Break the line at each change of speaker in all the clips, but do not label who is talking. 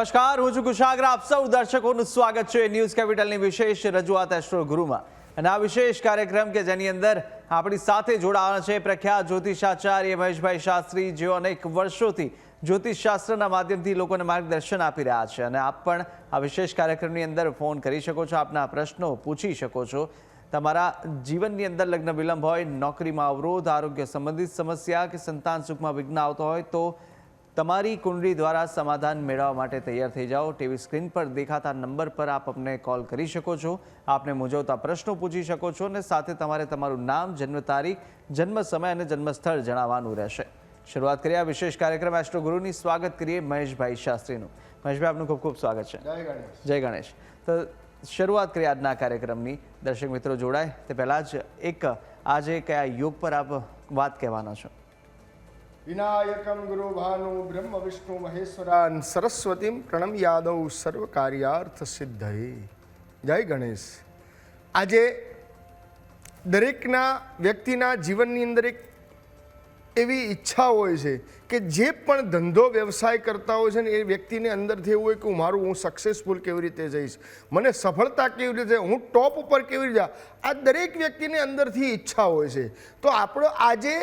નમસ્કાર, હું છું કુશાગ્ર. આપ સૌ દર્શકોનું સ્વાગત છે ન્યૂઝ કેપિટલની વિશેષ રજૂઆત એસ્ટ્રો ગુરુમાં. અને આ વિશેષ કાર્યક્રમ કે જેની અંદર આપણી સાથે જોડાવાના છે પ્રખ્યાત જ્યોતિષાચાર્ય મહેશભાઈ શાસ્ત્રી, જેઓ અનેક વર્ષોથી જ્યોતિષશાસ્ત્રના માધ્યમથી લોકોને માર્ગદર્શન આપી રહ્યા છે. અને આપ પણ આ વિશેષ કાર્યક્રમની અંદર ફોન કરી શકો છો, આપના પ્રશ્નો પૂછી શકો છો. તમારા જીવનની અંદર લગ્ન વિલંબ હોય, નોકરીમાં અવરોધ, આરોગ્ય સંબંધિત સમસ્યા કે સંતાન સુખમાં વિઘ્ન આવતો હોય તો તમારી કુંડળી દ્વારા સમાધાન મેળવવા માટે તૈયાર થઈ જાઓ. ટીવી સ્ક્રીન પર દેખાતા નંબર પર આપ અમને કોલ કરી શકો છો. આપને મૂંઝવતા પ્રશ્નો પૂછી શકો છો અને સાથે તમારે તમારું નામ જન્મ તારીખ જન્મ સમય અને જન્મ સ્થળ જણાવવાનું રહેશે. શરૂઆત કરીએ આ વિશેષ કાર્યક્રમ એસ્ટ્રો ગુરુની સ્વાગત કરીએ મહેશભાઈ શાસ્ત્રીનું. મહેશભાઈ આપનું ખૂબ ખૂબ સ્વાગત છે. જય ગણેશ. તો શરૂઆત કરીએ આજના કાર્યક્રમની. દર્શક મિત્રો જોડાય. તે પહેલાં જ એક આજે કયા યોગ પર આપ વાત કહેવાના છો?
વિનાયકમ ગુરુ ભાનુ બ્રહ્મ વિષ્ણુ મહેશ્વરાન સરસ્વતીમ પ્રણમ યાદવ સર્વ કાર્યાર્થ સિદ્ધયે જય ગણેશ આજે દરેકના વ્યક્તિના જીવનની અંદર એક એવી ઈચ્છા હોય છે કે જે પણ ધંધો વ્યવસાય કરતા હોય છે ને એ વ્યક્તિને અંદરથી એવું હોય કે હું મારું હું સક્સેસફુલ કેવી રીતે જઈશ, મને સફળતા કેવી રીતે, હું ટોપ ઉપર કેવી રીતે આ દરેક વ્યક્તિને અંદરથી ઈચ્છા હોય છે. તો આપણો આજે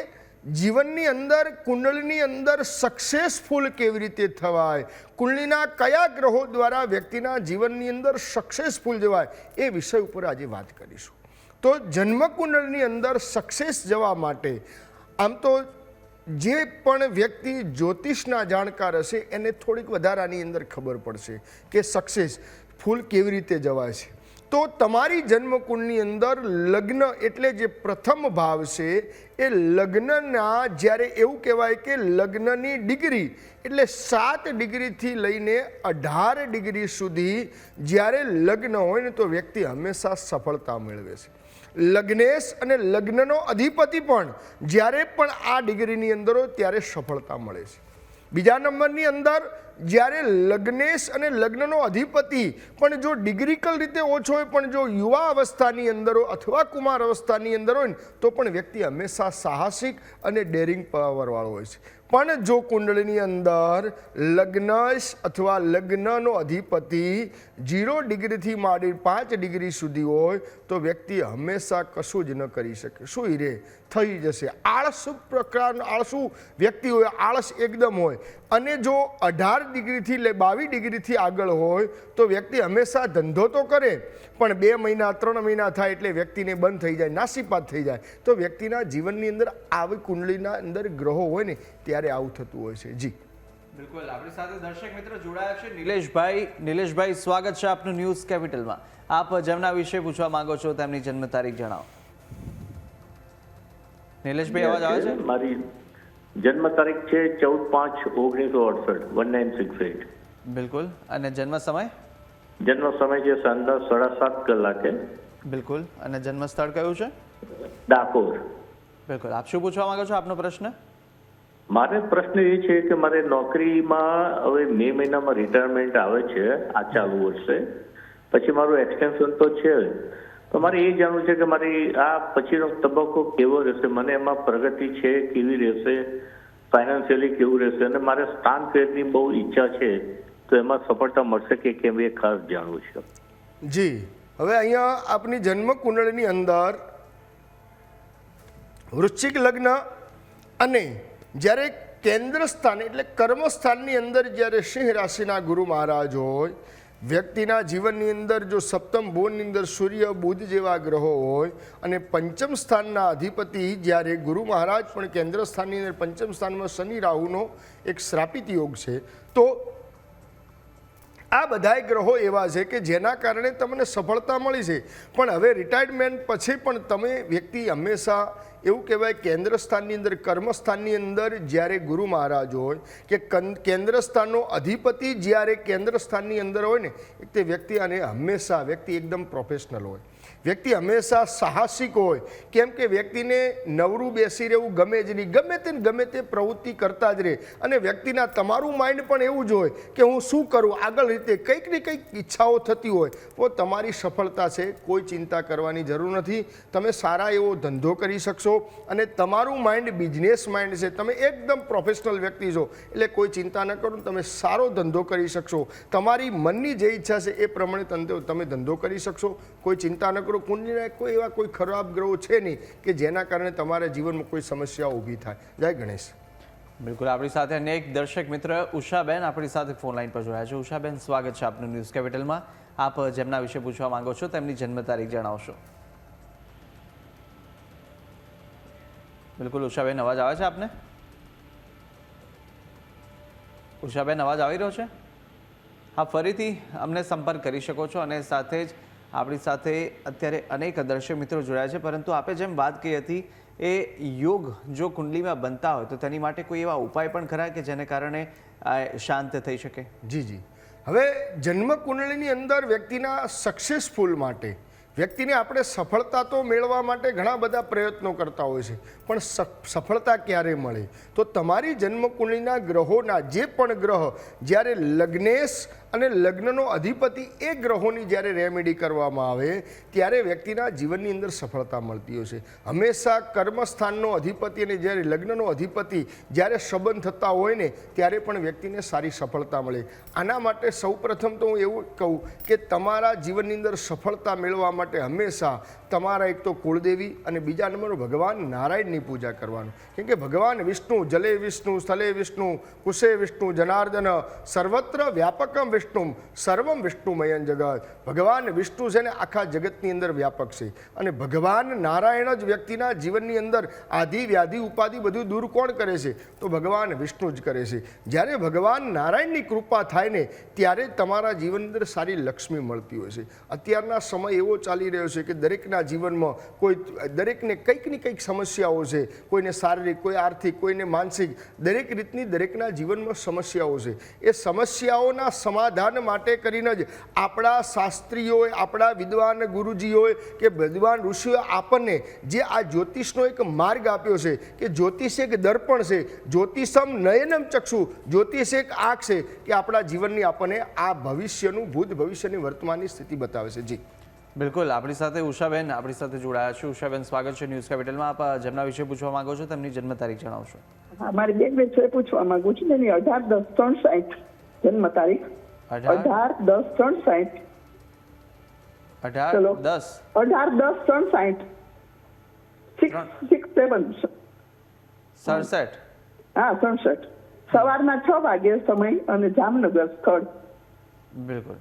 જીવનની અંદર, કુંડળીની અંદર સક્સેસફુલ કેવી રીતે થવાય? કુંડળીના કયા ગ્રહો દ્વારા વ્યક્તિના જીવનની અંદર સક્સેસફુલ જવાય? એ વિષય ઉપર આજે વાત કરીશું. તો જન્મકુંડળની અંદર સક્સેસ જવા માટે, આમ તો જે પણ વ્યક્તિ જ્યોતિષના જાણકાર હશે, એને થોડીક વધારાની અંદર ખબર પડશે કે સક્સેસ ફૂલ કેવી રીતે જવાય છે. તો તમારી જન્મકુંડની અંદર લગ્ન એટલે જે પ્રથમ ભાવ છે, એ લગ્નના જ્યારે એવું કહેવાય કે લગ્નની ડિગ્રી એટલે સાત ડિગ્રીથી લઈને અઢાર ડિગ્રી સુધી જ્યારે લગ્ન હોય ને તો વ્યક્તિ હંમેશા સફળતા મેળવે છે. લગ્નેશ અને લગ્નનો અધિપતિ પણ જ્યારે પણ આ ડિગ્રીની અંદર હોય ત્યારે સફળતા મળે છે. બીજા નંબરની અંદર જ્યારે લગ્નેશ અને લગ્નનો અધિપતિ, પણ જો ડિગ્રીકલ રીતે ઓછો હોય, પણ જો યુવા અવસ્થાની અંદર હોય અથવા કુમાર અવસ્થાની અંદર હોય ને, તો પણ વ્યક્તિ હંમેશા સાહસિક અને ડેરિંગ પાવરવાળો હોય છે. પણ જો કુંડળીની અંદર લગ્નેશ અથવા લગ્નનો અધિપતિ જીરો ડિગ્રીથી માંડી પાંચ ડિગ્રી સુધી હોય, તો વ્યક્તિ હંમેશા કશું જ ન કરી શકે. શું રે થઈ જશે. આળસુ પ્રકારનો, આળસુ વ્યક્તિ હોય આળસ એકદમ હોય. અને જો અઢાર ડિગ્રીથી લે, બાવીસ ડિગ્રીથી આગળ હોય, તો વ્યક્તિ હંમેશા ધંધો તો કરે, પણ બે મહિના, ત્રણ મહિના થાય એટલે વ્યક્તિને બંધ થઈ જાય, નાસીપાત થઈ જાય. તો વ્યક્તિના જીવનની અંદર આવી કુંડલીના અંદર ગ્રહો હોય ને, ત્યારે આવું થતું હોય છે. જી.
બિલકુલ. આપણી સાથે દર્શક મિત્રો જોડાયા છે. નિલેશભાઈ નિલેશભાઈ, સ્વાગત છે આપનું ન્યૂઝ કેપિટલમાં. આપ જેમના વિશે પૂછવા માંગો છો તેમની જન્મ તારીખ જણાવો. નિલેશભાઈ અવાજ આવે છે?
મારી જન્મ તારીખ છે ચૌદ પાંચ ઓગણીસો અડસઠ વન નાઇન સિક્સ એટ
બિલકુલ. અને જન્મ સમય?
જન્મ સમય છે સાંજના સાડા સાત કલાકે.
બિલકુલ. અને જન્મ સ્થળ કયું છે?
ડાકોર.
બિલકુલ. આપ શું પૂછવા માંગો છો આપનો પ્રશ્ન?
મારે પ્રશ્ન એ છે કે મારે નોકરીમાં હવે મે મહિનામાં રિટાયરમેન્ટ આવે છે આ ચાલુ વર્ષે. પછી મારું એક્સટેન્શન તો છે. તો મારે એ જાણવું છે કે મારી આ પછીનો તબક્કો કેવો રહેશે? મને એમાં પ્રગતિ છે કેવી રહેશે? ફાઇનાન્શિયલી કેવું રહેશે? અને મારે સ્થાન ફેરની બહુ ઈચ્છા છે, તો એમાં સફળતા મળશે કે કેમ એ ખાસ જાણવું છે.
જી. હવે અહીંયા આપની જન્મ કુંડળીની અંદર વૃશ્ચિક લગ્ન અને જ્યારે કેન્દ્ર સ્થાન એટલે કર્મસ્થાનની અંદર જ્યારે સિંહ રાશિના ગુરુ મહારાજ હોય વ્યક્તિના જીવનની અંદર જો સપ્તમ ભુવનની અંદર સૂર્ય, બુધ જેવા ગ્રહો હોય અને પંચમ સ્થાનના અધિપતિ જ્યારે ગુરુ મહારાજ પણ કેન્દ્ર સ્થાનની અંદર પંચમ સ્થાનમાં શનિ, રાહુનો એક શ્રાપિત યોગ છે, તો આ બધાય ગ્રહો એવા છે કે જેના કારણે તમને સફળતા મળી છે. પણ હવે રિટાયરમેન્ટ પછી પણ તમે વ્યક્તિ હંમેશા એવું કહેવાય કેન્દ્ર સ્થાનની અંદર કર્મસ્થાનની અંદર જ્યારે ગુરુ મહારાજ હોય કે કેન્દ્ર સ્થાનનો અધિપતિ જ્યારે કેન્દ્ર સ્થાનની અંદર હોય ને તે વ્યક્તિ અને હંમેશા વ્યક્તિ એકદમ પ્રોફેશનલ હોય. વ્યક્તિ હંમેશા સાહસિક હોય. કેમ કે વ્યક્તિને નવરું બેસી રહેવું ગમે જ નહીં. ગમે તે ગમે તે પ્રવૃત્તિ કરતા જ રહે. અને વ્યક્તિના તમારું માઇન્ડ પણ એવું જ હોય કે હું શું કરું? આગળ રીતે કંઈક ને કંઈક ઈચ્છાઓ થતી હોય. તો તમારી સફળતા છે. કોઈ ચિંતા કરવાની જરૂર નથી. તમે સારા એવો ધંધો કરી શકશો અને તમારું માઇન્ડ બિઝનેસ માઇન્ડ છે. તમે એકદમ પ્રોફેશનલ વ્યક્તિ છો. એટલે કોઈ ચિંતા ન કરો. તમે સારો ધંધો કરી શકશો. તમારી મનની જે ઈચ્છા છે એ પ્રમાણે તમે ધંધો કરી શકશો. કોઈ ચિંતા ન કરો કુંડલીના કોઈ એવા કોઈ ખરાબ ગ્રહો છે નહીં કે જેના કારણે તમારા જીવનમાં કોઈ સમસ્યા ઊભી થાય. જય ગણેશ.
બિલકુલ. આપણી સાથે અનેક દર્શક મિત્ર ઉષાબેન આપણી સાથે ફોન લાઈન પર જોડાયા છે. ઉષાબેન, સ્વાગત છે આપનું ન્યૂઝ કેપિટલમાં. આપ જેમના વિશે પૂછવા માંગો છો તેમની જન્મ તારીખ જણાવશો. બિલકુલ, ઉષાબેન, અવાજ આવે છે આપને? ઉષાબેન, અવાજ આવી રહ્યો છે? હા, ફરીથી અમને સંપર્ક કરી શકો છો અને સાથે જ આપણી સાથે અત્યારે અનેક દર્શક મિત્રો જોડાયા છે, પરંતુ આપે જેમ વાત કહી હતી, એ યોગ જો કુંડલીમાં બનતા હોય તો તેની માટે કોઈ એવા ઉપાય પણ ખરા કે જેને કારણે શાંત થઈ શકે?
જી જી. હવે જન્મ કુંડળીની અંદર વ્યક્તિના સક્સેસફુલ માટે, વ્યક્તિને આપણે સફળતા તો મેળવવા માટે ઘણા બધા પ્રયત્નો કરતા હોય છે, પણ સફ- સફળતા ક્યારે મળે? તો તમારી જન્મકુંડળીના ગ્રહોના જે પણ ગ્રહ, જ્યારે લગ્નેશ અને લગ્નનો અધિપતિ એ ગ્રહોની જ્યારે રેમેડી કરવામાં આવે, ત્યારે વ્યક્તિના જીવનની અંદર સફળતા મળતી હોય છે. હંમેશા કર્મસ્થાનનો અધિપતિ અને જ્યારે લગ્નનો અધિપતિ જ્યારે સંબંધ થતા હોય ને, ત્યારે પણ વ્યક્તિને સારી સફળતા મળે. આના માટે સૌપ્રથમ તો હું એવું કહું કે તમારા જીવનની અંદર સફળતા મેળવવા માટે હંમેશા તમારા એક તો કુળદેવી અને બીજા નંબર ભગવાન નારાયણની પૂજા કરવાનું. કેમ કે ભગવાન વિષ્ણુ, જલે વિષ્ણુ, સ્થલે વિષ્ણુ, કુશે વિષ્ણુ, જનાર્દન, સર્વત્ર વ્યાપકમ વિષ્ણુ સર્વમ વિષ્ણુમયન જગત. ભગવાન વિષ્ણુ છે ને આખા જગતની અંદર વ્યાપક છે. અને ભગવાન નારાયણ જ વ્યક્તિના જીવનની અંદર આધિ વ્યાધિ ઉપાધિ બધું દૂર કોણ કરે છે? તો ભગવાન વિષ્ણુ જ કરે છે. જ્યારે ભગવાન નારાયણની કૃપા થાય ને, ત્યારે તમારા જીવન અંદર સારી લક્ષ્મી મળતી હોય છે. અત્યારના સમય એવો ચાલી રહ્યો છે કે દરેકના જીવનમાં કોઈ દરેકને કંઈક ને કંઈક સમસ્યાઓ છે. કોઈને શારીરિક, કોઈ આર્થિક, કોઈને માનસિક, દરેક રીતની દરેકના જીવનમાં સમસ્યાઓ છે. એ સમસ્યાઓના સમાધાન માટે કરીને જ આપણા શાસ્ત્રીઓએ આપણા વિદ્વાન ગુરુજીઓએ કે વિદ્વાન ઋષિઓએ આપણને જે આ જ્યોતિષનો એક માર્ગ આપ્યો છે કે જ્યોતિષ એક દર્પણ છે જ્યોતિષમ નયનમ ચક્ષુ જ્યોતિષ એક આંખ છે કે આપણા જીવનની આપણને આ ભવિષ્યનું ભૂત ભવિષ્યની વર્તમાનની સ્થિતિ બતાવે છે. જી.
બિલકુલ. આપણી સાથે ઉષાબેન આપણી સાથે જોડાયા છે. ઉષાબેન સ્વાગત છે ન્યૂઝ કેપિટલમાં. આપ જેમના વિશે પૂછવા માંગો છો તેમની જન્મ તારીખ જણાવશો.
મારી બેન વિશે પૂછવા માંગુ છું. તેની અઢાર દસ ત્રણ સાઠ જન્મ તારીખ.
અઢાર?
દસ ત્રણ સાઠ.
અઢાર દસ?
અઢાર દસ ત્રણ સાઠ. સિક્સ સિક્સ સેવન
સડસઠ.
હા સડસઠ. સવારના છ વાગે સમય અને જામનગર સ્થળ.
બિલકુલ.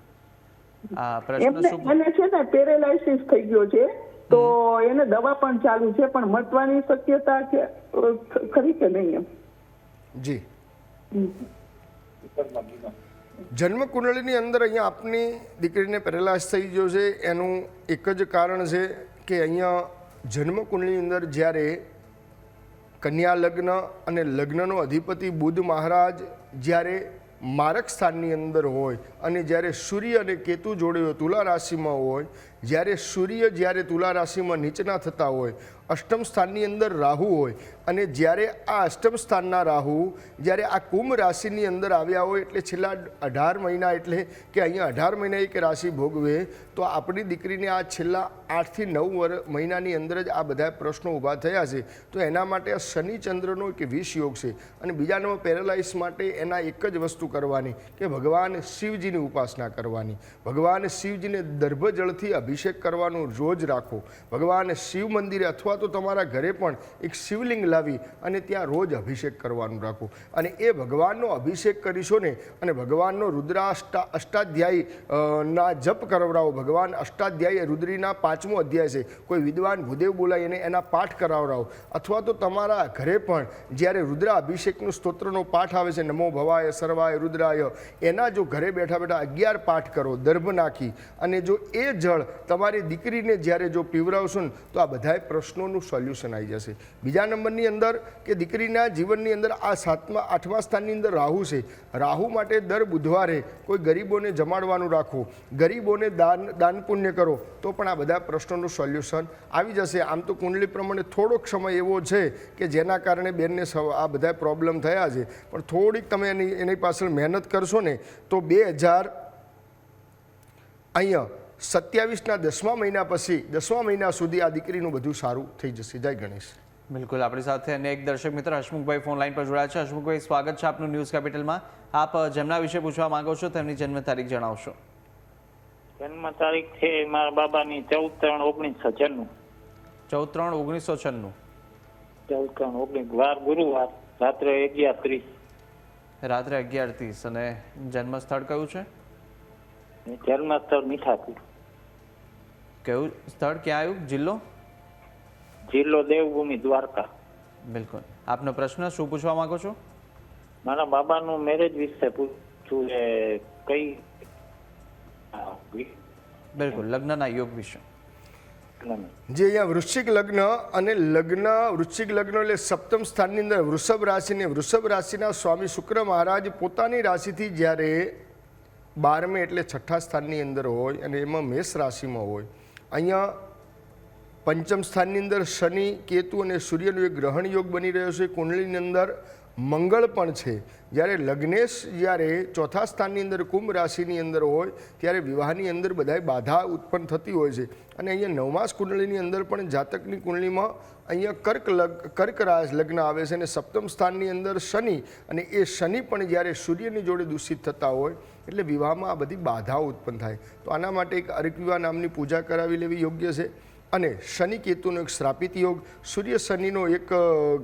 આ પ્રશ્ન
એમને
શું
એને છે ને પેરેલાઇસિસ થઈ ગયો છે તો એને દવા પણ ચાલુ છે પણ મટવાની શક્યતા છે ખરી કે નહીં એમ?
જી. જન્મ કુંડળીની અંદર અહીંયા આપની દીકરીને પેરેલાઇઝ થઈ ગયો છે. એનું એક જ કારણ છે કે અહીંયા જન્મ કુંડળીની અંદર જ્યારે કન્યા લગ્ન અને લગ્નનો અધિપતિ બુદ્ધ મહારાજ જ્યારે મારક સ્થાનની અંદર હોય અને જ્યારે સૂર્ય અને કેતુ જોડે તુલા રાશિમાં હોય, જ્યારે સૂર્ય જ્યારે તુલા રાશિમાં નીચના થતા હોય, અષ્ટમ સ્થાનની અંદર રાહુ હોય અને જ્યારે આ અષ્ટમ સ્થાનના રાહુ જ્યારે આ કુંભ રાશિની અંદર આવ્યા હોય એટલે છેલ્લા અઢાર મહિના એટલે કે અહીંયા અઢાર મહિના એક રાશિ ભોગવે, તો આપણી દીકરીને આ છેલ્લા આઠથી નવ વર મહિનાની અંદર જ આ બધા પ્રશ્નો ઊભા થયા છે. તો એના માટે આ શનિચંદ્રનો એક વિષ યોગ છે અને બીજા નંબર પેરેલાઇઝ માટે એના એક જ વસ્તુ કરવાની કે ભગવાન શિવજીની ઉપાસના કરવાની. ભગવાન શિવજીને દર્ભ જળથી અભિષેક કરવાનું રોજ રાખો. ભગવાન શિવ મંદિરે અથવા તો તમારા ઘરે પણ એક શિવલિંગ લાવી અને ત્યાં રોજ અભિષેક કરવાનું રાખો. અને એ ભગવાનનો અભિષેક કરીશો ને અને ભગવાનનો રુદ્રાષ્ટા અષ્ટાધ્યાયી ના જપ કરાવડાવો. ભગવાન અષ્ટાધ્યાયી રુદ્રીના પાંચમો અધ્યાય છે. કોઈ વિદ્વાન ભૂદેવ બોલાવીને એના પાઠ કરાવડાવો. અથવા તો તમારા ઘરે પણ જ્યારે રુદ્ર અભિષેકનું સ્તોત્રનો પાઠ આવે છે, નમો ભવાય, સર્વાય, રુદ્રાય, એના જો ઘરે બેઠા બેઠા બેઠા અગિયાર પાઠ કરો દર્ભ નાખી અને જો એ જળ તમારી દીકરીને જ્યારે જો પીવરાવશો ને, તો આ બધાય પ્રશ્નોનું સોલ્યુશન આવી જશે. બીજા નંબરની અંદર કે દીકરીના જીવનની અંદર આ સાતમા, આઠમા સ્થાનની અંદર રાહુ છે. રાહુ માટે દર બુધવારે કોઈ ગરીબોને જમાડવાનું રાખો. ગરીબોને દાન દાન પુણ્ય કરો, તો પણ આ બધા પ્રશ્નોનું સોલ્યુશન આવી જશે. આમ તો કુંડલી પ્રમાણે થોડોક સમય એવો છે કે જેના કારણે બેનને આ બધા પ્રોબ્લેમ થયા છે. પણ થોડીક તમે એની એની પાછળ મહેનત કરશો ને, તો બે હજાર અહીંયા સત્યાવીસના દસમા મહિના પછી દસમા મહિના સુધી આ દીકરીનું બધું સારું થઈ જશે. જય ગણેશ.
બિલકુલ આપણી સાથે અને એક દર્શક મિત્ર હસમુખભાઈ ફોન લાઈન પર જોડાયા છે. હસમુખભાઈ સ્વાગત છે આપનું ન્યૂઝ કેપિટલમાં. આપ જેમના વિશે પૂછવા માંગો છો તેમની જન્મ તારીખ જણાવશો.
જન્મ તારીખ છે મારા બાબાની ચૌદ ત્રણ ઓગણીસો છન્નું.
ચૌદ ત્રણ ઓગણીસો છન્નું.
ચૌદ ત્રણ ઓગણીસ વાર ગુરુવાર રાત્રે અગિયાર ત્રીસ.
રાત્રે અગિયાર ત્રીસ. અને જન્મસ્થળ કયું છે?
જન્મસ્થળ મીઠાપુર.
કયું સ્થળ ક્યાં આવ્યું? જિલ્લો?
જિલ્લો દેવભૂમિ દ્વારકા.
બિલકુલ. આપનો પ્રશ્ન શું પૂછવા માંગો છો?
મારા બાબાનું મેરેજ વિશે પૂછવું છે કઈ
બિલકુલ લગ્નના યોગ વિશે.
જે અહીંયા વૃશ્ચિક લગ્ન અને લગ્ન, વૃશ્ચિક લગ્ન એટલે સપ્તમ સ્થાનની અંદર વૃષભ રાશિને વૃષભ રાશિના સ્વામી શુક્ર મહારાજ પોતાની રાશિથી જ્યારે બારમે એટલે છઠ્ઠા સ્થાનની અંદર હોય અને એમાં મેષ રાશિમાં હોય, અહીંયા પંચમ સ્થાનની અંદર શનિ, કેતુ અને સૂર્યનો એક ગ્રહણ યોગ બની રહ્યો છે. કુંડળીની અંદર મંગળ પણ છે. જ્યારે લગ્નેશ જ્યારે ચોથા સ્થાનની અંદર કુંભ રાશિની અંદર હોય, ત્યારે વિવાહની અંદર બધાય બાધા ઉત્પન્ન થતી હોય છે. અને અહીંયા નવમાસ કુંડળીની અંદર પણ જાતકની કુંડળીમાં અહીંયા કર્ક લગ, કર્ક રાશ લગ્ન આવે છે અને સપ્તમ સ્થાનની અંદર શનિ અને એ શનિ પણ જ્યારે સૂર્યની જોડે દૂષિત થતા હોય, એટલે વિવાહમાં આ બધી બાધાઓ ઉત્પન્ન થાય. તો આના માટે એક અર્ક નામની પૂજા કરાવી લેવી યોગ્ય છે. અને શનિ કેતુનો એક શ્રાપિત યોગ, સૂર્ય શનિનો એક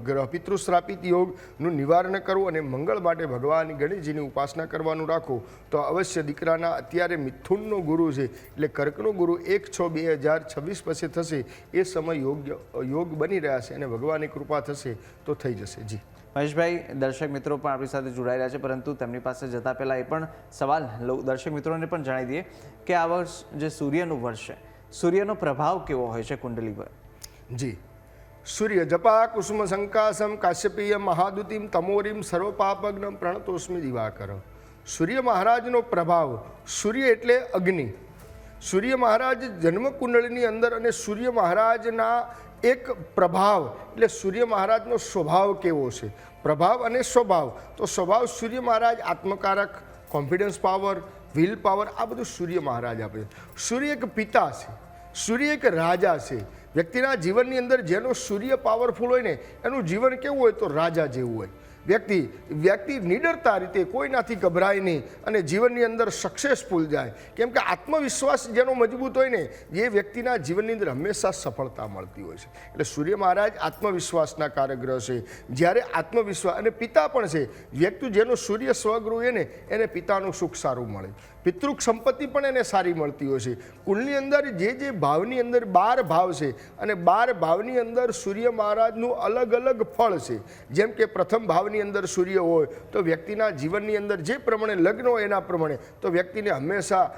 ગ્રહ પિતૃ શ્રાપિત યોગનું નિવારણ કરવું અને મંગળ માટે ભગવાન ગણેશજીની ઉપાસના કરવાનું રાખો તો અવશ્ય દીકરાના અત્યારે મિથુનનો ગુરુ છે, એટલે કર્કનો ગુરુ એક છ બે હજાર છવ્વીસ પછી થશે, એ સમય યોગ્ય યોગ બની રહ્યા છે અને ભગવાનની કૃપા થશે, તો થઈ જશે. જી.
મહેશભાઈ, દર્શક મિત્રો પણ આપણી સાથે જોડાયેલા છે, પરંતુ તેમની પાસે જતા પહેલાં એ પણ સવાલ દર્શક મિત્રોને પણ જણાવી દઈએ કે આ વર્ષ જે સૂર્યનું વર્ષ છે સૂર્યનો પ્રભાવ કેવો હોય છે કુંડલી પર?
જી. સૂર્ય જપા, કુસુમ સંકાસમ, કાશ્યપીય મહાદુતિમ, તમોરીમ સર્વપાપગ્ન પ્રણતોસ્મિ દિવાકર સૂર્ય મહારાજનો પ્રભાવ સૂર્ય એટલે અગ્નિ. સૂર્ય મહારાજ જન્મ કુંડળીની અંદર અને સૂર્ય મહારાજના એક પ્રભાવ એટલે સૂર્ય મહારાજનો સ્વભાવ કેવો છે? પ્રભાવ અને સ્વભાવ. તો સ્વભાવ સૂર્ય મહારાજ આત્મકારક કોન્ફિડન્સ પાવર વિલ પાવર આ બધું સૂર્ય મહારાજ આપે છે. સૂર્ય એક પિતા છે. સૂર્ય એક રાજા છે. વ્યક્તિના જીવનની અંદર જેનો સૂર્ય પાવરફુલ હોય ને, એનું જીવન કેવું હોય તો રાજા જેવું હોય. વ્યક્તિ વ્યક્તિ નિડરતા રીતે કોઈનાથી ગભરાય નહીં અને જીવનની અંદર સક્સેસફુલ જાય. કેમ કે આત્મવિશ્વાસ જેનો મજબૂત હોય ને, એ વ્યક્તિના જીવનની અંદર હંમેશા સફળતા મળતી હોય છે. એટલે સૂર્ય મહારાજ આત્મવિશ્વાસના કારગ્રહ છે. જ્યારે આત્મવિશ્વાસ અને પિતા પણ છે. વ્યક્તિ જેનો સૂર્ય સ્વગૃહ એને એને પિતાનું સુખ સારું મળે. પિતૃક સંપત્તિ પણ એને સારી મળતી હોય છે. કુલની અંદર જે જે ભાવની અંદર બાર ભાવ છે અને બાર ભાવની અંદર સૂર્ય મહારાજનું અલગ અલગ ફળ છે. જેમ કે પ્રથમ ભાવની અંદર સૂર્ય હોય તો વ્યક્તિના જીવનની અંદર જે પ્રમાણે લગ્ન હોય એના પ્રમાણે તો વ્યક્તિને હંમેશા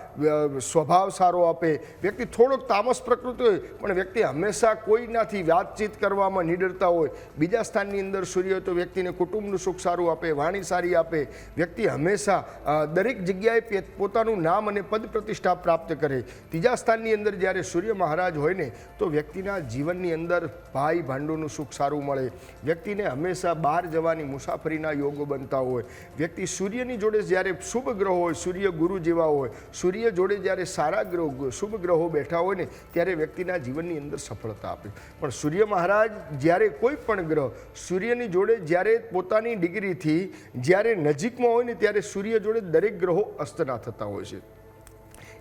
સ્વભાવ સારો આપે. વ્યક્તિ થોડોક તામસ પ્રકૃતિ હોય પણ વ્યક્તિ હંમેશા કોઈનાથી વાતચીત કરવામાં નિડરતા હોય. બીજા સ્થાનની અંદર સૂર્ય હોય તો વ્યક્તિને કુટુંબનું સુખ સારું આપે, વાણી સારી આપે. વ્યક્તિ હંમેશા દરેક જગ્યાએ પે- પોતાનું નામ અને પદ પ્રતિષ્ઠા પ્રાપ્ત કરે. ત્રીજા સ્થાનની અંદર જ્યારે સૂર્ય મહારાજ હોય ને, તો વ્યક્તિના જીવનની અંદર ભાઈ ભાંડોનું સુખ સારું મળે. વ્યક્તિને હંમેશા બહાર જવાની મુસાફરીના યોગો બનતા હોય. વ્યક્તિ સૂર્યની જોડે જ્યારે શુભ ગ્રહો હોય, સૂર્ય ગુરુ જેવા હોય, સૂર્ય જોડે જ્યારે સારા ગ્રહો, શુભ ગ્રહો બેઠા હોય ને, ત્યારે વ્યક્તિના જીવનની અંદર સફળતા આપે. પણ સૂર્ય મહારાજ જ્યારે કોઈ પણ ગ્રહ, સૂર્યની જોડે જ્યારે પોતાની ડિગ્રીથી જ્યારે નજીકમાં હોય ને, ત્યારે સૂર્ય જોડે દરેક ગ્રહો અસ્તના થતા હોય છે.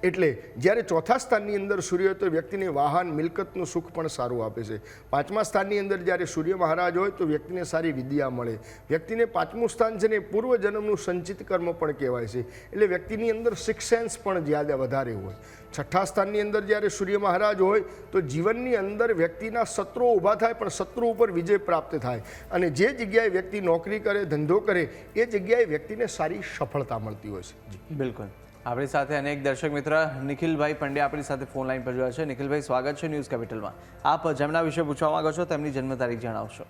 એટલે જ્યારે ચોથા સ્થાનની અંદર સૂર્ય હોય તો વ્યક્તિને વાહન, મિલકતનું સુખ પણ સારું આપે છે. પાંચમા સ્થાનની અંદર જ્યારે સૂર્ય મહારાજ હોય તો વ્યક્તિને સારી વિદ્યા મળે. વ્યક્તિને પાંચમું સ્થાન છે ને પૂર્વજન્મનું સંચિત કર્મ પણ કહેવાય છે. એટલે વ્યક્તિની અંદર સિક્સ સેન્સ પણ જ્યાદા વધારે હોય. છઠ્ઠા સ્થાનની અંદર જ્યારે સૂર્ય મહારાજ હોય તો જીવનની અંદર વ્યક્તિના શત્રુઓ ઊભા થાય પણ શત્રુ ઉપર વિજય પ્રાપ્ત થાય. અને જે જગ્યાએ વ્યક્તિ નોકરી કરે, ધંધો કરે, એ જગ્યાએ વ્યક્તિને સારી સફળતા મળતી હોય છે.
બિલકુલ. આપણી સાથે અનેક દર્શક મિત્ર નિખિલભાઈ પંડ્યા આપણી સાથે ફોન લાઈન પર જોયા છે. નિખિલભાઈ સ્વાગત છે ન્યૂઝ કેપિટલમાં. આપ જેમના વિશે પૂછવા માંગો છો તેમની જન્મ તારીખ જણાવશો.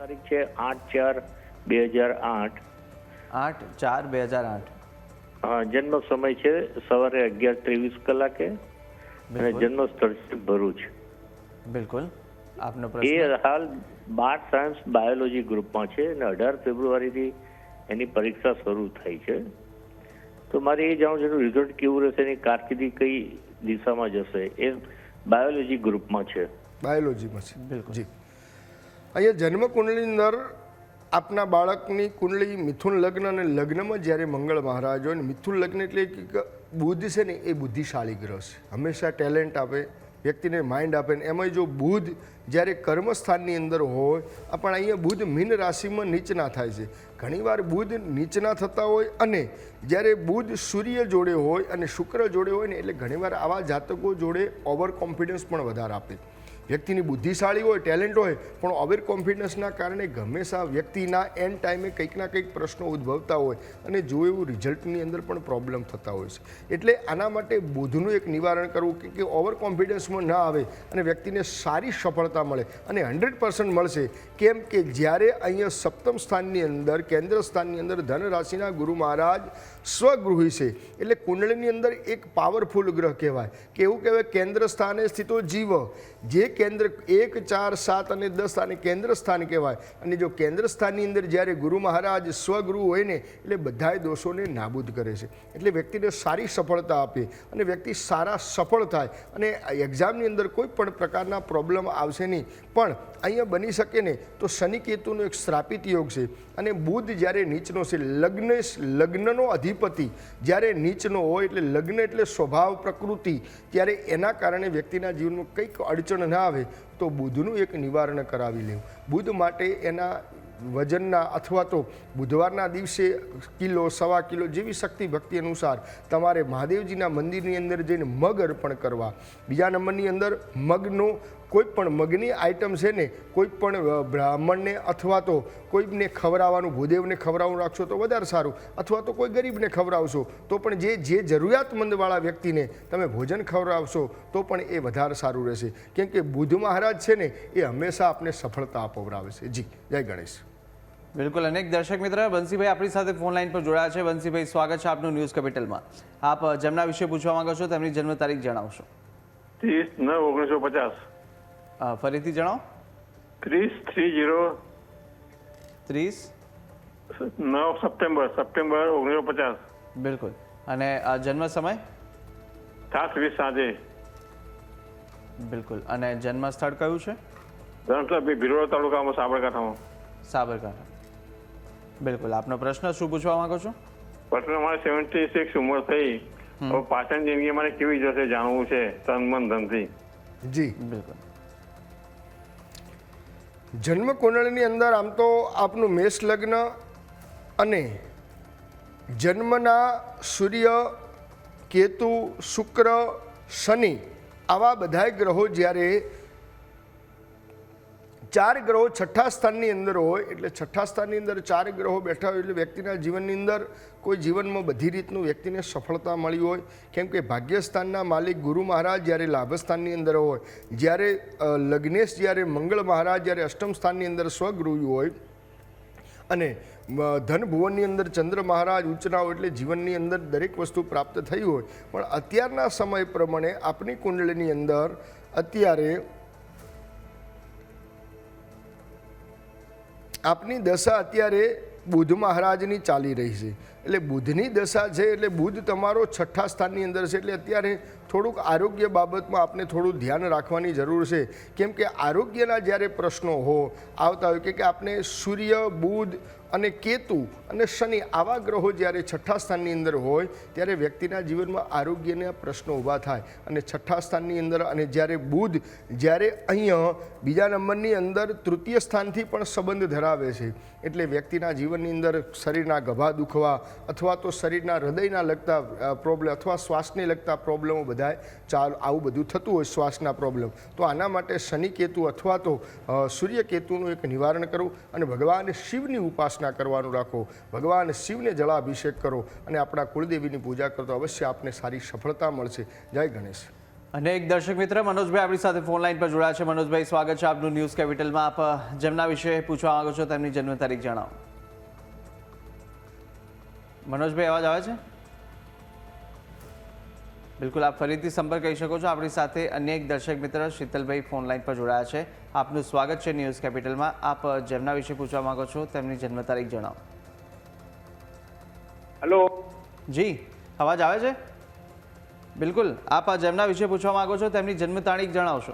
તારીખ છે આઠ ચાર બે હજાર આઠ.
આઠ ચાર બે હજાર આઠ.
જન્મ સમય છે સવારે અગિયાર ત્રેવીસ કલાકે અને જન્મ સ્થળ છે ભરૂચ.
બિલકુલ. આપનો
એ હાલ બાર સાયન્સ બાયોલોજી ગ્રુપમાં છે અને અઢાર ફેબ્રુઆરીથી એની પરીક્ષા શરૂ થઈ છે. તો મારે એ જાણવું છે કે રિઝલ્ટ કેવું રહેશે એની કારકિર્દી કઈ દિશામાં જશે? એ બાયોલોજી ગ્રુપમાં છે.
બાયોલોજીમાં છે.
બિલકુલ.
જી. અહીંયા જન્મ કુંડળીની અંદર આપના બાળકની કુંડળી મિથુન લગ્ન અને લગ્નમાં જ્યારે મંગળ મહારાજ હોય ને મિથુન લગ્ન એટલે કે બુદ્ધ છે ને એ બુદ્ધિશાળી ગ્રહ છે. હંમેશા ટેલેન્ટ આપે વ્યક્તિને માઇન્ડ આપે ને એમાં જો બુધ જ્યારે કર્મસ્થાનની અંદર હોય, પણ અહીંયા બુધ મીન રાશિમાં નીચના થાય છે. ઘણીવાર બુધ નીચના થતા હોય અને જ્યારે બુધ સૂર્ય જોડે હોય અને શુક્ર જોડે હોય ને એટલે ઘણીવાર આવા જાતકો જોડે ઓવર કોન્ફિડન્સ પણ વધારે આપે. વ્યક્તિની બુદ્ધિશાળી હોય, ટેલેન્ટ હોય, પણ ઓવર કોન્ફિડન્સના કારણે હંમેશા વ્યક્તિના એન્ડ ટાઈમે કંઈક ના કંઈક પ્રશ્નો ઉદ્ભવતા હોય અને જો એવું રિઝલ્ટની અંદર પણ પ્રોબ્લેમ થતા હોય છે. એટલે આના માટે બુધનું એક નિવારણ કરવું કે ઓવર કોન્ફિડન્સમાં ના આવે અને વ્યક્તિને સારી સફળતા મળે અને હંડ્રેડ પર્સન્ટ મળશે. કેમ કે જ્યારે અહીંયા સપ્તમ સ્થાનની અંદર, કેન્દ્ર સ્થાનની અંદર ધન રાશિના ગુરુ મહારાજ સ્વગૃહી છે, એટલે કુંડળીની અંદર એક પાવરફુલ ગ્રહ કહેવાય. કે એવું કહેવાય, કેન્દ્ર સ્થાને સ્થિતો જીવ. જે કેન્દ્ર એક, ચાર, સાત અને દસ આને કેન્દ્ર સ્થાન કહેવાય. અને જો કેન્દ્ર સ્થાનની અંદર જ્યારે ગુરુ મહારાજ સ્વગુરુ હોય ને, એટલે બધાય દોષોને નાબૂદ કરે છે. એટલે વ્યક્તિને સારી સફળતા આપે અને વ્યક્તિ સારા સફળ થાય. અને એક્ઝામની અંદર કોઈ પણ પ્રકારના પ્રોબ્લેમ આવશે નહીં. પણ અહીંયા બની શકે ને તો શનિ કેતુનો એક શ્રાપિત યોગ છે. અને બુધ જ્યારે નીચનો છે, લગ્ન લગ્નનો અધિપતિ. જ્યારે નીચનો હોય એટલે લગ્ન એટલે સ્વભાવ પ્રકૃતિ. ત્યારે એના કારણે વ્યક્તિના જીવનમાં કંઈક અડચણ ના આવે, તો બુધનું એક નિવારણ કરાવી લેવું. બુધ માટે એના વજનના અથવા તો બુધવારના દિવસે કિલો, સવા કિલો જેવી શક્તિ ભક્તિ અનુસાર તમારે મહાદેવજીના મંદિરની અંદર જઈને મગ અર્પણ કરવા. બીજા નંબરની અંદર મગનો કોઈ પણ મગની આઈટમ છે ને કોઈ પણ બ્રાહ્મણને અથવા તો કોઈને ખવડાવવાનું ભૂદેવને ખવડાવવાનું રાખશો તો વધારે સારું. અથવા તો કોઈ ગરીબને ખવડાવશો તો પણ જે જે જરૂરિયાતમંદવાળા વ્યક્તિને તમે ભોજન ખવડાવશો તો પણ એ વધારે સારું રહેશે. કેમ કે બુધ મહારાજ છે ને એ હંમેશા આપને સફળતા અપાવડાવે છે. જી જય ગણેશ.
બિલકુલ. અનેક દર્શક મિત્ર બંસીભાઈ આપણી સાથે ફોન લાઈન પર જોડાયા છે. બંસીભાઈ સ્વાગત છે આપનું ન્યૂઝ કેપિટલમાં આપ જેમના વિશે પૂછવા માંગો છો તેમની જન્મ તારીખ જણાવશો.
ત્રીસ નવ ઓગણીસો પચાસ.
ફરીથી જણાવો.
ત્રીસ થ્રી જીરો.
ત્રીસ.
નવ સપ્ટેમ્બર સપ્ટેમ્બર ઓગણીસો પચાસ.
બિલકુલ. અને જન્મ સમય?
સાત વીસ સાંજે.
બિલકુલ. અને જન્મ સ્થળ કયું છે?
ધનસલાભી ભીલોડા તાલુકામાં સાબરકાંઠામાં.
સાબરકાંઠા. બિલકુલ. આપનો પ્રશ્ન શું પૂછવા માંગો છો?
પ્રશ્ન મારે સેવન્ટી સિક્સ ઉંમર થઈ. હવે પાછળની જિંદગી મારે કેવી જશે જાણવું છે તન મન ધનથી.
જી.
બિલકુલ.
જન્મ કુંડળીની અંદર આમ તો આપનું મેષ લગ્ન અને જન્મના સૂર્ય, કેતુ, શુક્ર, શનિ આવા બધાય ગ્રહો જ્યારે ચાર ગ્રહો છઠ્ઠા સ્થાનની અંદર હોય, એટલે છઠ્ઠા સ્થાનની અંદર ચાર ગ્રહો બેઠા હોય એટલે વ્યક્તિના જીવનની અંદર કોઈ જીવનમાં બધી રીતનું વ્યક્તિને સફળતા મળી હોય. કેમ કે ભાગ્યસ્થાનના માલિક ગુરુ મહારાજ જ્યારે લાભસ્થાનની અંદર હોય, જ્યારે લગ્નેશ જ્યારે મંગળ મહારાજ જ્યારે અષ્ટમ સ્થાનની અંદર સ્વગૃહી હોય અને ધનભુવનની ધન ભુવનની અંદર ચંદ્ર મહારાજ ઉચ્ચના હોય એટલે જીવનની અંદર દરેક વસ્તુ પ્રાપ્ત થઈ હોય. પણ અત્યારના સમય પ્રમાણે આપની કુંડળીની અંદર અત્યારે આપની દશા અત્યારે બુધ મહારાજની ચાલી રહી છે. એટલે બુધની દશા છે એટલે બુધ તમારો છઠ્ઠા સ્થાનની અંદર છે. એટલે અત્યારે થોડુંક આરોગ્ય બાબતમાં આપણે થોડું ધ્યાન રાખવાની જરૂર છે. કેમ કે આરોગ્યના જ્યારે પ્રશ્નો હો, આવતા હોય કે આપણે સૂર્ય, બુધ અને કેતુ અને શનિ આવા ગ્રહો જ્યારે છઠ્ઠા સ્થાનની અંદર હોય, ત્યારે વ્યક્તિના જીવનમાં આરોગ્યના પ્રશ્નો ઊભા થાય. અને છઠ્ઠા સ્થાનની અંદર અને જ્યારે બુધ, જ્યારે અહીંયા બીજા નંબરની અંદર તૃતીય સ્થાનથી પણ સંબંધ ધરાવે છે. એટલે વ્યક્તિના જીવનની અંદર શરીરના ગભા દુખવા અથવા તો શરીરના હૃદયના લગતા પ્રોબ્લેમ અથવા શ્વાસને લગતા પ્રોબ્લેમો બધાય ચાલ આવું બધું થતું હોય શ્વાસના પ્રોબ્લેમ તો આના માટે શનિ કેતુ અથવા તો સૂર્ય કેતુનું એક નિવારણ કરો અને ભગવાન શિવની ઉપાસના કરવાનું રાખો. ભગવાન શિવને જળાભિષેક કરો અને આપણા કુળદેવીની પૂજા કરો તો અવશ્ય આપને સારી સફળતા મળશે. જય ગણેશ.
અને એક દર્શક મિત્ર, મનોજભાઈ આપણી સાથે ફોન લાઈન પર જોડાયા છે. મનોજભાઈ, સ્વાગત છે આપનું ન્યૂઝ કેપિટલમાં. આપ જેમના વિશે પૂછવા માંગો છો તેમની જન્મ તારીખ જણાવો. મનોજભાઈ, અવાજ આવે છે? બિલકુલ આપ ફરીથી સંપર્ક કરી શકો છો. આપણી સાથે અન્ય એક દર્શક મિત્ર શીતલભાઈ ફોન લાઈન પર જોડાયા છે. આપનું સ્વાગત છે ન્યૂઝ કેપિટલમાં. આપ જેમના વિશે પૂછવા માંગો છો તેમની જન્મ તારીખ જણાવો.
હેલો.
જી અવાજ આવે છે? બિલકુલ આપ આ જેમના વિશે પૂછવા માંગો છો તેમની જન્મ તારીખ જણાવશો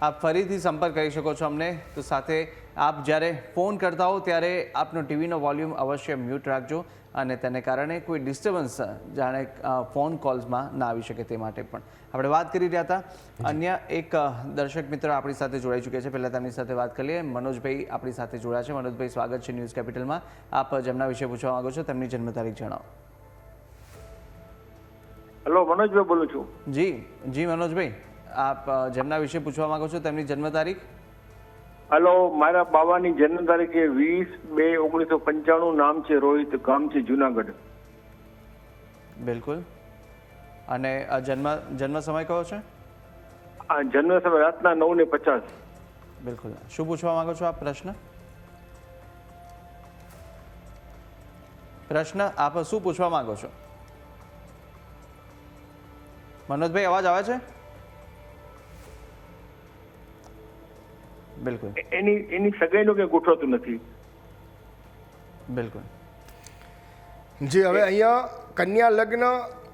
આપ ફરીથી સંપર્ક કરી શકો છો અમને. તો સાથે આપ જ્યારે ફોન કરતા હો ત્યારે આપનો ટીવીનો વોલ્યુમ અવશ્ય મ્યુટ રાખજો અને તેને કારણે કોઈ ડિસ્ટર્બન્સ જાણે ફોન કોલ્સમાં ના આવી શકે તે માટે પણ. આપણે વાત કરી રહ્યા હતા. અન્ય એક દર્શક મિત્ર આપણી સાથે જોડાઈ ચૂક્યા છે. પહેલાં તેમની સાથે વાત કરીએ મનોજભાઈ આપણી સાથે જોડાયા છે. મનોજભાઈ સ્વાગત છે ન્યૂઝ કેપિટલમાં. આપ જેમના વિશે પૂછવા માંગો છો તેમની જન્મ તારીખ જણાવો.
હેલો મનોજભાઈ બોલું છું.
જી જી મનોજભાઈ. આપ જેમના વિશે પૂછવા માંગો છો તેમની જન્મ તારીખ?
હેલો મારા બાબાની જન્મ તારીખે વીસ બે ઓગણીસો પંચાણું નામ છે રોહિત ગામ છે જુનાગઢ.
બિલકુલ. અને આ જન્મ જન્મ સમય કયો છે?
આ જન્મ સમય રાતના નવ ને પચાસ.
બિલકુલ. શું પૂછવા માંગો છો આ પ્રશ્ન? પ્રશ્ન આપ શું પૂછવા માંગો છો? મનોજભાઈ અવાજ આવે છે? બિલકુલ.
એની એની સગાઈનો કે ગોઠવાતું નથી?
બિલકુલ.
જે હવે અહીંયા કન્યા લગ્ન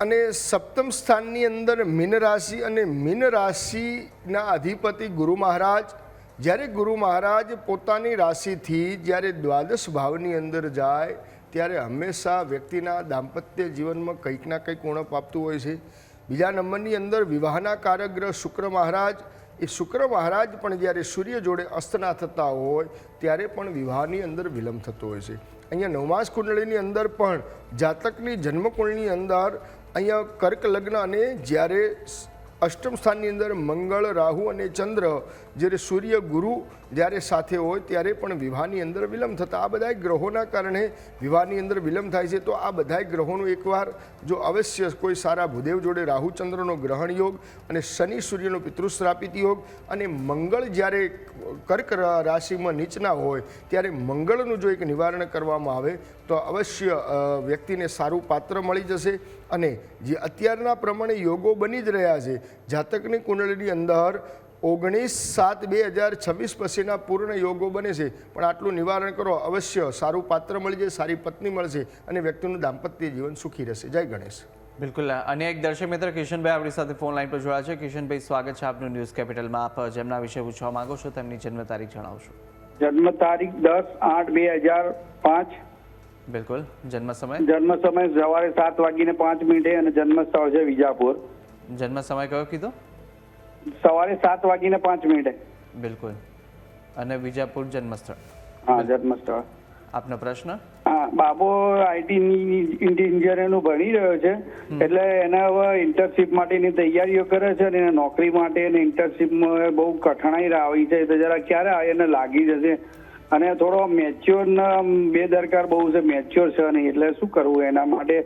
અને સપ્તમ સ્થાનની અંદર મીન રાશિ અને મીન રાશિના અધિપતિ ગુરુ મહારાજ જ્યારે ગુરુ મહારાજ પોતાની રાશિથી જ્યારે દ્વાદશ ભાવની અંદર જાય ત્યારે હંમેશા વ્યક્તિના દાંપત્ય જીવનમાં કંઈક ના કંઈક ઉણપ આપતું હોય છે. બીજા નંબરની અંદર વિવાહના કારગ્રહ શુક્ર મહારાજ એ શુક્ર મહારાજ પણ જ્યારે સૂર્ય જોડે અસ્તના થતા હોય, ત્યારે પણ વિવાહની અંદર વિલંબ થતો હોય છે. અહીંયા નવમાસ કુંડળીની અંદર પણ જાતકની જન્મકુંડળીની અંદર અહીંયા કર્ક લગ્ન અને જ્યારે અષ્ટમ સ્થાનની અંદર મંગળ, રાહુ અને ચંદ્ર, જ્યારે સૂર્ય ગુરુ જ્યારે સાથે હોય ત્યારે પણ વિવાહની અંદર વિલંબ થતા. આ બધા ગ્રહોના કારણે વિવાહની અંદર વિલંબ થાય છે. તો આ બધા ગ્રહોનું એકવાર જો અવશ્ય કોઈ સારા ભૂદેવ જોડે રાહુચંદ્રનો ગ્રહણ યોગ અને શનિ સૂર્યનો પિતૃશ્રાપિત યોગ અને મંગળ જ્યારે કર્ક રાશિમાં નીચના હોય ત્યારે મંગળનું જો એક નિવારણ કરવામાં આવે તો અવશ્ય વ્યક્તિને સારું પાત્ર મળી જશે અને જે અત્યારના પ્રમાણે યોગો બની જ રહ્યા છે, જાતકની કુંડળીની અંદર ઓગણીસ સાત બે હજાર છવ્વીસ પછીના પૂર્ણ યોગો બને છે. પણ આટલું નિવારણ કરો અવશ્ય સારું પાત્ર મળી જાય સારી પત્ની મળશે અને વ્યક્તિનું દાંપત્ય જીવન સુખી રહેશે. જય ગણેશ.
બિલકુલ. અને એક દર્શક મિત્ર કિશનભાઈ આપણી સાથે ફોન લાઈન પર જોડાયા છે. કિશનભાઈ સ્વાગત છે આપનું ન્યૂઝ કેપિટલમાં. આપ જેમના વિશે પૂછવા માંગો છો તેમની જન્મ તારીખ જણાવશો.
જન્મ તારીખ દસ આઠ બે હજાર પાંચ.
બિલકુલ. જન્મ સમય?
જન્મ સમય સવારે સાત વાગીને પાંચ મિનિટે અને જન્મ સ્થળ છે વિજાપુર.
જન્મ સમય કયો કીધો?
સવારે સાત વાગીને પાંચ મિનિટે.
બિલકુલ. અને વિજાપુર જન્મસ્થળ.
હા જન્મસ્થળ.
આપનો પ્રશ્ન?
હા બાબો આઈટી ઇન્જિનિયરનું ભણી રહ્યો છે. એટલે એને હવે ઇન્ટર્નશીપ માટેની તૈયારીઓ કરે છે અને નોકરી માટે અને ઇન્ટર્નશીપમાં બહુ કઠણાઈ આવી છે. તો જરા ક્યારે આ એને લાગી જશે? અને થોડો મેચ્યોર બે દરકાર બહુ છે મેચ્યોર છે નહીં. એટલે શું કરવું એના માટે?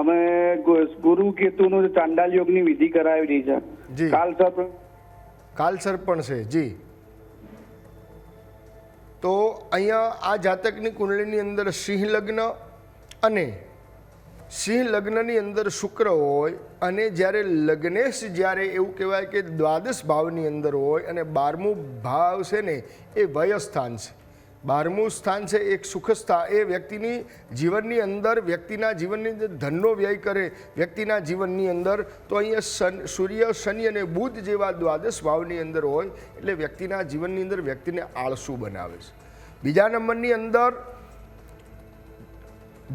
અમે ગુરુ કેતુનું ચાંડાલ યોગની વિધિ કરાવી છે.
જી.
કાલ સર્પ
કાલસર પણ છે જી. તો અહીંયા આ જાતકની કુંડળીની અંદર સિંહ લગ્ન અને સિંહ લગ્નની અંદર શુક્ર હોય અને જ્યારે લગ્નેશ જ્યારે એવું કહેવાય કે દ્વાદશ ભાવની અંદર હોય અને બારમું ભાવ છે ને એ વયસ્થાન છે. બારમું સ્થાન છે એક સુખ સ્થાન એ વ્યક્તિની જીવનની અંદર, વ્યક્તિના જીવનની અંદર ધનનો વ્યય કરે, વ્યક્તિના જીવનની અંદર તો અહીંયા શન, સૂર્ય, શનિ અને બુધ જેવા દ્વાદશ ભાવની અંદર હોય, એટલે વ્યક્તિના જીવનની અંદર વ્યક્તિને આળસુ બનાવે છે. બીજા નંબરની અંદર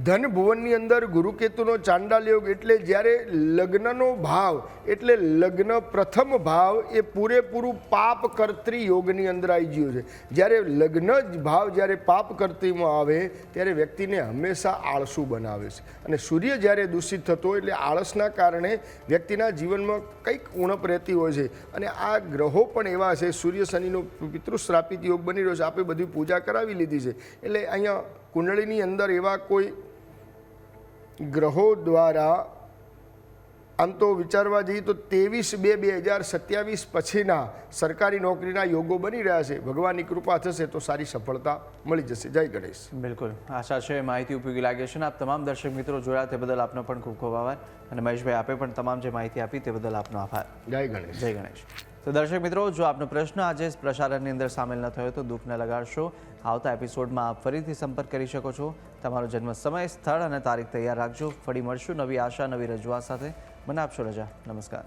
ધન ભુવનની અંદર ગુરુકેતુનો ચાંડાલ યોગ એટલે જ્યારે લગ્નનો ભાવ, એટલે લગ્ન પ્રથમ ભાવ એ પૂરેપૂરું પાપ કર્ત્રી યોગની અંદર આવી ગયો છે. જ્યારે લગ્ન જ ભાવ જ્યારે પાપ કર્તરીમાં આવે, ત્યારે વ્યક્તિને હંમેશા આળસુ બનાવે છે. અને સૂર્ય જ્યારે દૂષિત થતો એટલે આળસના કારણે વ્યક્તિના જીવનમાં કંઈક ઉણપ રહેતી હોય છે. અને આ ગ્રહો પણ એવા છે, સૂર્ય શનિનો પિતૃશ્રાપિત યોગ બની રહ્યો છે. આપણે બધી પૂજા કરાવી લીધી છે. એટલે અહીંયા કુંડળીની અંદર એવા કોઈ ગ્રહો દ્વારા આમ તો વિચારવા જઈએ તો ત્રેવીસ બે બે હજાર સત્યાવીસ પછીના સરકારી નોકરીના યોગો બની રહ્યા છે. ભગવાનની કૃપા થશે તો સારી સફળતા મળી જશે. જય ગણેશ.
બિલકુલ. આશા છે માહિતી ઉપયોગી લાગે છે અને આપ તમામ દર્શક મિત્રો જોયા તે બદલ આપનો પણ ખૂબ ખૂબ આભાર. અને મહેશભાઈ આપે પણ તમામ જે માહિતી આપી તે બદલ આપનો આભાર.
જય ગણેશ.
જય ગણેશ. તો દર્શક મિત્રો, જો આપનો પ્રશ્ન આજે પ્રસારણની અંદર સામેલ ન થયો તો દુઃખને લગાડશો. આવતા એપિસોડમાં આપ ફરીથી સંપર્ક કરી શકો છો. તમારો જન્મ સમય, સ્થળ અને તારીખ તૈયાર રાખજો. ફરી મળશું નવી આશા, નવી રજૂઆત સાથે. મને આપશો રજા. નમસ્કાર.